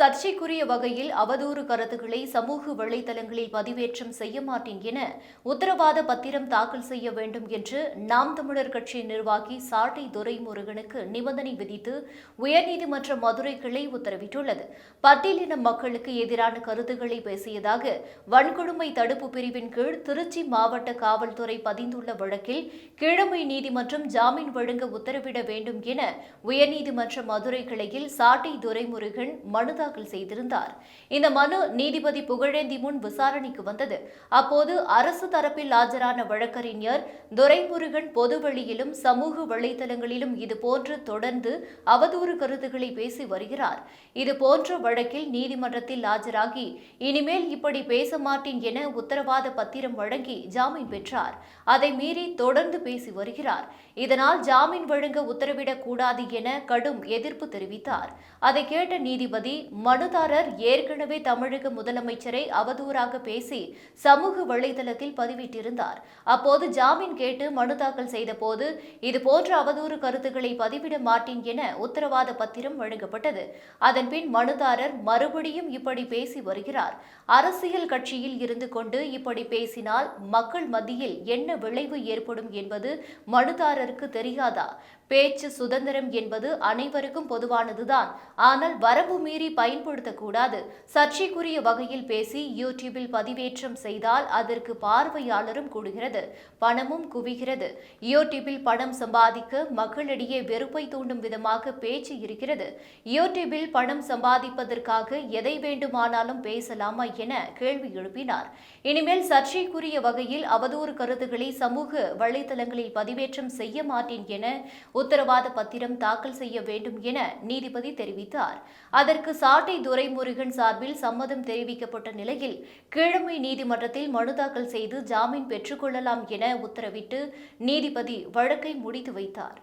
சர்ச்சைக்குரிய வகையில் அவதூறு கருத்துக்களை சமூக வலைதளங்களில் பதிவேற்றம் செய்ய மாட்டேன் என உத்தரவாத பத்திரம் தாக்கல் செய்ய வேண்டும் என்று நாம் தமிழர் கட்சி நிர்வாகி சாட்டை துரைமுருகனுக்கு நிபந்தனை விதித்து உயர்நீதிமன்ற மதுரை கிளை உத்தரவிட்டுள்ளது. பட்டியலின மக்களுக்கு எதிரான கருத்துக்களை பேசியதாக வன்கொடுமை தடுப்பு பிரிவின் கீழ் திருச்சி மாவட்ட காவல்துறை பதிந்துள்ள வழக்கில் கீழமை நீதிமன்றம் ஜாமீன் வழங்க உத்தரவிட வேண்டும் என உயர்நீதிமன்ற மதுரை கிளையில் சாட்டை துரைமுருகன் மனு தாக்கல் செய்திருந்தார். இந்த மனு நீதிபதி புகழேந்தி முன் விசாரணைக்கு வந்தது. அப்போது அரசு தரப்பில் ஆஜரான வழக்கறிஞர் துரைமுருகன் பொதுவெளியிலும் சமூக வலைதளங்களிலும் இதுபோன்று தொடர்ந்து அவதூறு கருத்துக்களை பேசி வருகிறார். இதுபோன்ற வழக்கில் நீதிமன்றத்தில் ஆஜராகி இனிமேல் இப்படி பேச மாட்டேன் என உத்தரவாத பத்திரம் வழங்கி ஜாமீன் பெற்றார். அதை மீறி தொடர்ந்து பேசி வருகிறார். இதனால் ஜாமீன் வழங்க உத்தரவிடக் கூடாது என கடும் எதிர்ப்பு தெரிவித்தார். அதை கேட்ட நீதிபதி மனுதாரர் ஏற்கனவே தமிழக முதலமைச்சரை அவதூறாக பேசி சமூக வலைதளத்தில் பதிவிட்டிருந்தார். அப்போது ஜாமீன் கேட்டு மனு தாக்கல் செய்தபோது இதுபோன்ற அவதூறு கருத்துக்களை பதிவிட மாட்டேன் என உத்தரவாத பத்திரம் வழங்கப்பட்டது. அதன்பின் மனுதாரர் மறுபடியும் இப்படி பேசி வருகிறார். அரசியல் கட்சியில் இருந்து கொண்டு இப்படி பேசினால் மக்கள் மத்தியில் என்ன விளைவு ஏற்படும் என்பது மனுதாரருக்கு தெரியாதா? பேச்சு சுதந்திரம் என்பது அனைவருக்கும் பொதுவானதுதான். ஆனால் வரம்பு மீறி பயன்படுத்தக்கூடாது. சர்ச்சைக்குரிய வகையில் பேசி யூடியூபில் பதிவேற்றம் செய்தால் அதற்கு பார்வையாளரும் கூடுகிறது. பணமும் குவிகிறது. யூடியூபில் பணம் சம்பாதிக்க மக்களிடையே வெறுப்பை தூண்டும் விதமாக பேச்சு இருக்கிறது. யூடியூபில் பணம் சம்பாதிப்பதற்காக எதை வேண்டுமானாலும் பேசலாமா என கேள்வி எழுப்பினார். இனிமேல் சர்ச்சைக்குரிய வகையில் அவதூறு கருத்துக்களை சமூக வலைதளங்களில் பதிவேற்றம் செய்ய மாட்டேன் என உத்தரவாத பத்திரம் தாக்கல் செய்ய வேண்டும் என நீதிபதி தெரிவித்தார். அதற்கு சாட்டை துரைமுருகன் சார்பில் சம்மதம் தெரிவிக்கப்பட்ட நிலையில் கீழமை நீதிமன்றத்தில் மனு தாக்கல் செய்து ஜாமீன் பெற்றுக்கொள்ளலாம் என உத்தரவிட்டு நீதிபதி வழக்கை முடித்து வைத்தார்.